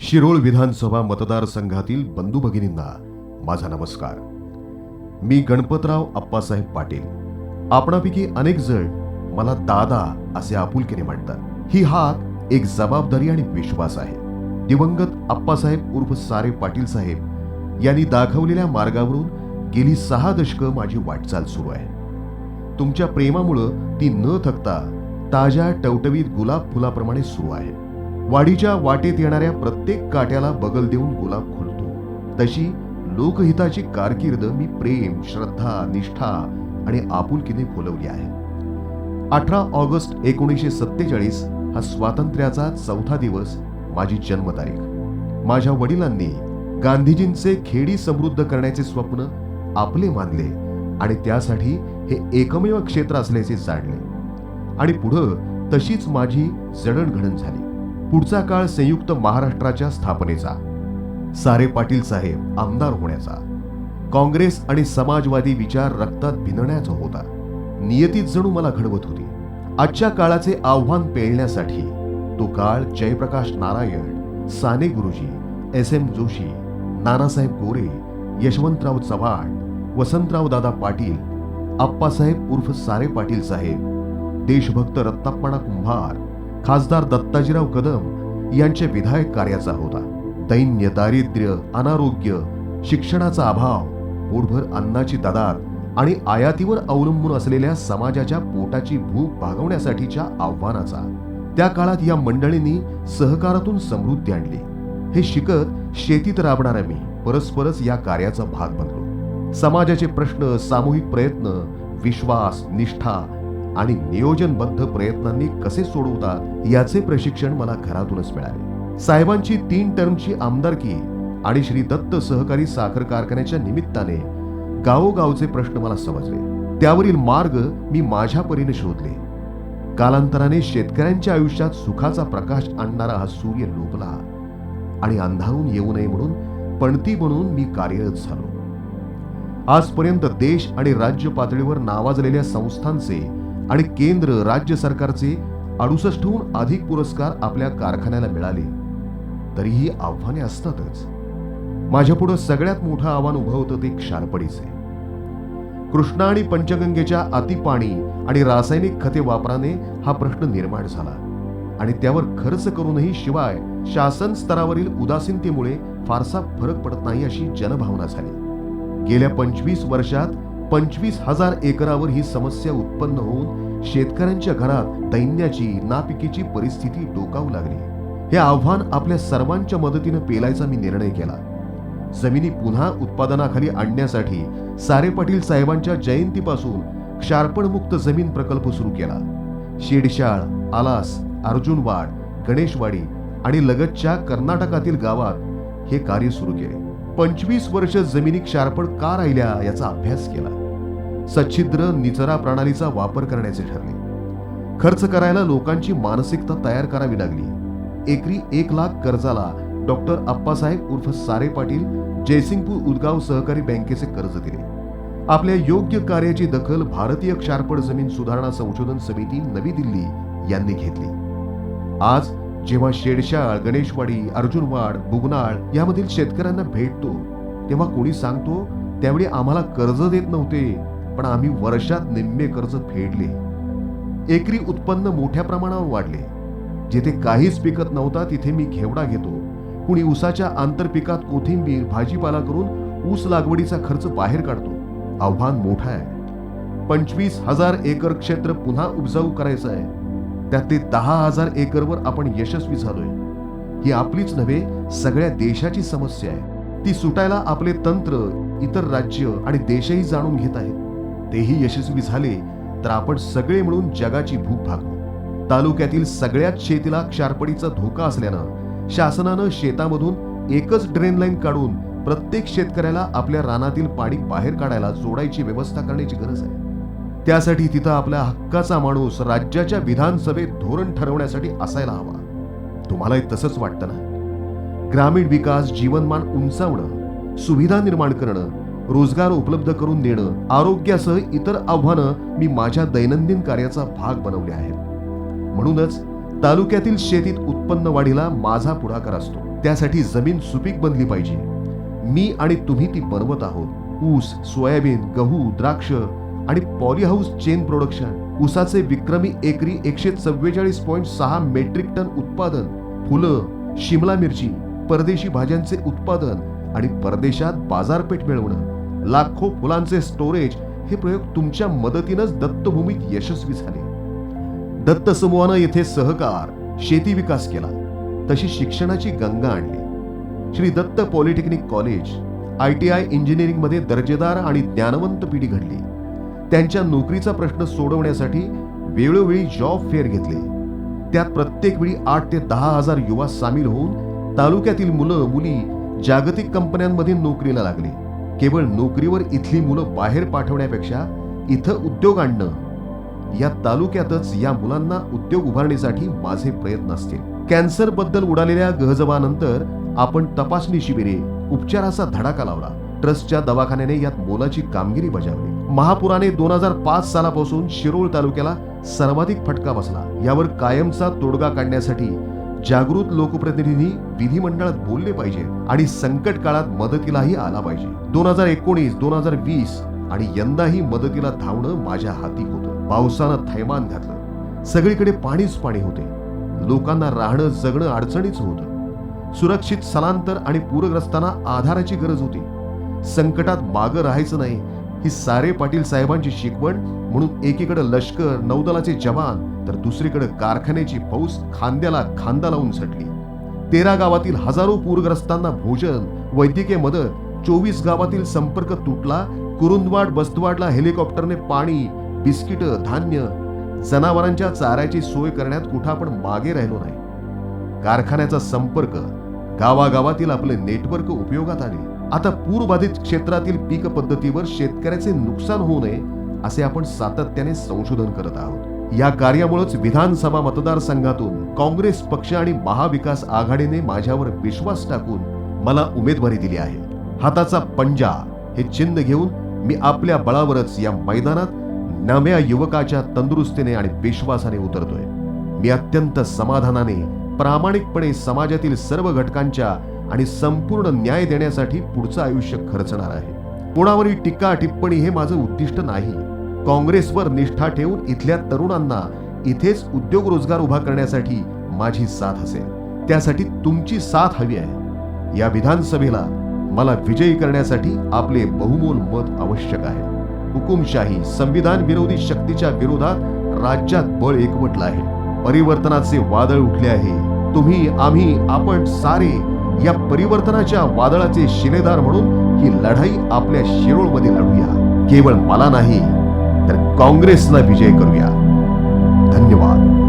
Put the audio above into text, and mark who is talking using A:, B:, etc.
A: शिरोळ विधानसभा मतदारसंघातील बंधू भगिनींना माझा नमस्कार. मी गणपतराव अप्पासाहेब पाटील. आपणापैकी अनेक जण मला दादा असे आपुलकीने म्हणतात. ही हाक एक जबाबदारी आणि विश्वास आहे. दिवंगत अप्पासाहेब उर्फ सारे पाटील साहेब यांनी दाखवलेल्या मार्गावरून गेली सहा दशकं माझी वाटचाल सुरू आहे. तुमच्या प्रेमामुळं ती न थकता ताज्या टवटवीत गुलाब फुलाप्रमाणे सुरू आहे. वाडीच्या वाटेत येणाऱ्या प्रत्येक काट्याला बगल देऊन गुलाब खुलतो. तशी लोकहिताची कारकीर्द मी प्रेम श्रद्धा निष्ठा आणि आपुलकीने फुलवली आहे. अठरा ऑगस्ट एकोणीसशे सत्तेचाळीस हा स्वातंत्र्याचा चौथा दिवस माझी जन्मतारीख. माझ्या वडिलांनी गांधीजींचे खेडी समृद्ध करण्याचे स्वप्न आपले मानले आणि त्यासाठी हे एकमेव क्षेत्र असल्याचे जाणले. आणि पुढं तशीच माझी जडणघडण झाली. पुढचा काळ संयुक्त महाराष्ट्राच्या स्थापनेचा. सारे पाटील साहेब आमदार होण्याचा. काँग्रेस आणि समाजवादी विचार रक्तात भिनण्याचा होता. नियतीच जणू मला घडवत होती. आजच्या काळाचे आव्हान पेलण्यासाठी तो काळ जयप्रकाश नारायण साने गुरुजी एस एम जोशी नानासाहेब गोरे यशवंतराव चव्हाण वसंतराव दादा पाटील आप्पासाहेब उर्फ सारे पाटील साहेब देशभक्त रत्नाप्पणा कुंभार खासदार दत्ताजीराव कदम यांच्या विधायक कार्याचा होता. दैन्य दारिद्र्य अनारोग्य शिक्षणाचा अभाव पोटभर अन्नाची ददात आणि आयातीवर अवलंबून असलेल्या समाजाच्या पोटाची भूक भागवण्यासाठीच्या आव्हानाचा. त्या काळात या मंडळींनी सहकारातून समृद्धी आणली. हे शिकत शेतीत राबणारा मी परस्परच या कार्याचा भाग बनलो. समाजाचे प्रश्न सामूहिक प्रयत्न विश्वास निष्ठा आणि नियोजनबद्ध प्रयत्नांनी कसे सोडवतात याचे प्रशिक्षण मला घरातूनच मिळाले. साहेबांची तीन टर्मची आमदारकी आणि श्री दत्त सहकारी साखर कारखान्याच्या निमित्ताने गावोगावचे प्रश्न मला समजले. त्यावरील मार्ग मी माझ्या परीने शोधले. कालांतराने शेतकऱ्यांच्या आयुष्यात सुखाचा प्रकाश आणणारा हा सूर्य लोपला आणि अंधारून येऊ नये म्हणून पणती म्हणून मी कार्यरत झालो. आजपर्यंत देश आणि राज्य पातळीवर नावाजलेल्या संस्थांचे आणि केंद्र राज्य सरकारचे अडुसष्टहून अधिक पुरस्कार आपल्या कारखान्याला मिळाले. तरीही आव्हाने असतातच. माझ्यापुढं सगळ्यात मोठं आव्हान उभं होतं ते क्षारपडीचे. कृष्णा आणि पंचगंगेच्या अतिपाणी आणि रासायनिक खते वापराने हा प्रश्न निर्माण झाला. आणि त्यावर खर्च करूनही शिवाय शासन स्तरावरील उदासीनतेमुळे फारसा फरक पडत नाही अशी जनभावना झाली. गेल्या पंचवीस वर्षात पंचवीस हजार एकरावर ही समस्या उत्पन्न होऊन शेतकऱ्यांच्या घरात दैन्याची नापिकीची परिस्थिती डोकावू लागली. हे आव्हान आपल्या सर्वांच्या मदतीनं पेलायचा मी निर्णय केला. जमिनी पुन्हा उत्पादनाखाली आणण्यासाठी सारे पाटील साहेबांच्या जयंतीपासून क्षारपणमुक्त जमीन प्रकल्प सुरू केला. शेडशाळ आलास अर्जुनवाड गणेशवाडी आणि लगतच्या कर्नाटकातील गावात हे कार्य सुरू केले. पंचवीस वर्ष जमिनी क्षारपण का राहिल्या याचा अभ्यास केला. सच्छिद्र निचरा प्रणालीचा वापर करण्याचे ठरले. खर्च करायला लोकांची मानसिकता तयार करावी लागली. एकरी एक लाख कर्जाला डॉक्टर अप्पासाहेब उर्फ सारे पाटील जयसिंगपूर उदगाव सहकारी बँकेचे कर्ज दिले. आपल्या योग्य कार्याची दखल भारतीय क्षारपड जमीन सुधारणा संशोधन समिती नवी दिल्ली यांनी घेतली. आज जेव्हा शेडशाळ गणेशवाडी अर्जुनवाड बुगनाळ यामधील शेतकऱ्यांना भेटतो तेव्हा कोणी सांगतो त्यावेळी आम्हाला कर्ज देत नव्हते पण आम्ही वर्षात निम्मे कर्ज फेडले. एकरी उत्पन्न मोठ्या प्रमाणावर वाढले. जिथे काहीच पिकत नव्हता तिथे मी घेवडा घेतो. कुणी उसाच्या आंतरपिकात कोथिंबीर भाजीपाला करून ऊस लागवडीचा खर्च बाहेर काढतो. आव्हान मोठं आहे. पंचवीस हजार एकर क्षेत्र पुन्हा उपजाऊ करायचं आहे. त्यात ते दहा हजार एकरवर आपण यशस्वी झालोय. ही आपलीच नव्हे सगळ्या देशाची समस्या आहे. ती सुटायला आपले तंत्र इतर राज्य आणि देशही जाणून घेत आहेत. तेही यशस्वी झाले तर आपण सगळे मिळून जगाची भूक भागू तालुक्यातील सगळ्याच शेतीला क्षारपडीचा धोका असल्यानं शासनानं शेतामधून एकच ड्रेन लाईन काढून प्रत्येक शेतकऱ्याला आपल्या रानातील पाणी बाहेर काढायला जोडायची व्यवस्था करण्याची गरज आहे. त्यासाठी तिथं आपल्या हक्काचा माणूस राज्याच्या विधानसभेत धोरण ठरवण्यासाठी असायला हवा. तुम्हालाही तसंच वाटतं ना? ग्रामीण विकास जीवनमान उंचावणं सुविधा निर्माण करणं रोजगार उपलब्ध करून देणं आरोग्यासह इतर आव्हानं मी माझ्या दैनंदिन कार्याचा भाग बनवले आहेत. म्हणूनच तालुक्यातील शेतीत उत्पन्न वाढीला माझा पुढाकार असतो. त्यासाठी जमीन सुपीक बनली पाहिजे. मी आणि तुम्ही ती बनवत आहोत. ऊस सोयाबीन गहू द्राक्ष आणि पॉलीहाऊस चेन प्रोडक्शन उसाचे विक्रमी एकरी एकशे चव्वेचाळीस पॉईंट सहा मेट्रिक टन उत्पादन फुलं शिमला मिरची परदेशी भाज्यांचे उत्पादन आणि परदेशात बाजारपेठ मिळवणं लाखो फुलांचे स्टोरेज हे प्रयोग तुमच्या मदतीनंच दत्तभूमीत यशस्वी झाले. दत्त समूहानं येथे सहकार शेती विकास केला तशी शिक्षणाची गंगा आणली. Shri Datta polytechnic college I T I इंजिनिअरिंगमध्ये दर्जेदार आणि ज्ञानवंत पिढी घडली. त्यांच्या नोकरीचा प्रश्न सोडवण्यासाठी वेळोवेळी जॉब फेअर घेतले. त्यात प्रत्येक वेळी आठ ते दहा हजार युवा सामील होऊन तालुक्यातील मुलं मुली जागतिक कंपन्यांमध्ये नोकरीला लागले. केवळ नोकरीवर इथली मुलं बाहेर पाठवण्यापेक्षा इथं उद्योग आणणं या तालुक्यातच या मुलांना उद्योग उभारणीसाठी माझे प्रयत्न असतील. कॅन्सरबद्दल उडालेल्या गहजबानंतर आपण तपासणी शिबिरे उपचाराचा धडाका लावला. ट्रस्टच्या दवाखान्याने यात मोलाची कामगिरी बजावली. महापुराने दोन हजार पाच सालापासून शिरोळ तालुक्याला सर्वाधिक फटका बसला. यावर कायमचा तोडगा काढण्यासाठी जागृत लोकप्रतिनिधी विधिमंडळात बोलले पाहिजे आणि संकट काळात मदतीलाही आला पाहिजे. दोन हजार एकोणीस दोन हजार वीस आणि यंदाही मदतीला धावणं माझ्या हाती होतं. पावसानं थैमान घातलं. सगळीकडे पाणीच पाणी होते. लोकांना राहणं जगणं अडचणीच होतं. सुरक्षित स्थलांतर आणि पूरग्रस्तांना आधाराची गरज होती. संकटात मागं राहायचं नाही ही सारे पाटील साहेबांची शिकवण म्हणून एकीकडे लष्कर नौदलाचे जवान तर दुसरीकडे कारखान्याची फौज खांद्याला खांदा लावून झटली. तेरा गावातील हजारो पूरग्रस्तांना भोजन वैद्यकीय मदत चोवीस गावातील संपर्क तुटला कुरुंदवाड बस्तवाडला हेलिकॉप्टरने पाणी बिस्किट धान्य जनावरांच्या चाऱ्याची सोय करण्यात कुठं आपण मागे राहिलो नाही. कारखान्याचा संपर्क गावागावातील आपले नेटवर्क उपयोगात आले. आता पूरबाधित क्षेत्रातील पीक पद्धतीवर शेतकऱ्याचे नुकसान होऊ नये असे आपण सातत्याने संशोधन करत आहोत. या कार्यामुळेच विधानसभा मतदारसंघातून काँग्रेस पक्ष आणि महाविकास आघाडीने माझ्यावर विश्वास टाकून मला उमेदवारी दिली आहे. हाताचा पंजा हे चिन्ह घेऊन मी आपल्या बळावरच या मैदानात नव्या युवकाच्या तंदुरुस्तीने आणि विश्वासाने उतरतोय. मी अत्यंत समाधानाने प्रामाणिकपणे समाजातील सर्व घटकांच्या आणि संपूर्ण न्याय देण्यासाठी पुढचं आयुष्य खर्चणार आहे. कोणावरील टीका टिप्पणी हे माझं उद्दिष्ट नाही. काँग्रेसवर निष्ठा ठेवून इथल्या तरुणांना इथेच उद्योग रोजगार उभा करण्यासाठी माझी साथ असेल. त्यासाठी तुमची साथ हवी आहे. या विधानसभेला मला विजयी करण्यासाठी आपले बहुमोल मत आवश्यक आहे. हुकुमशाही संविधान विरोधी शक्तीच्या विरोधात राज्यात बळ एकवटलं आहे. परिवर्तनाचे वादळ उठले आहे. तुम्ही आम्ही आपण सारे या परिवर्तनाच्या वादळाचे शिलेदार म्हणून ही लढाई आपल्या शिरोळमध्ये लढूया. केवळ मला नाही तर काँग्रेसला विजय करूया. धन्यवाद.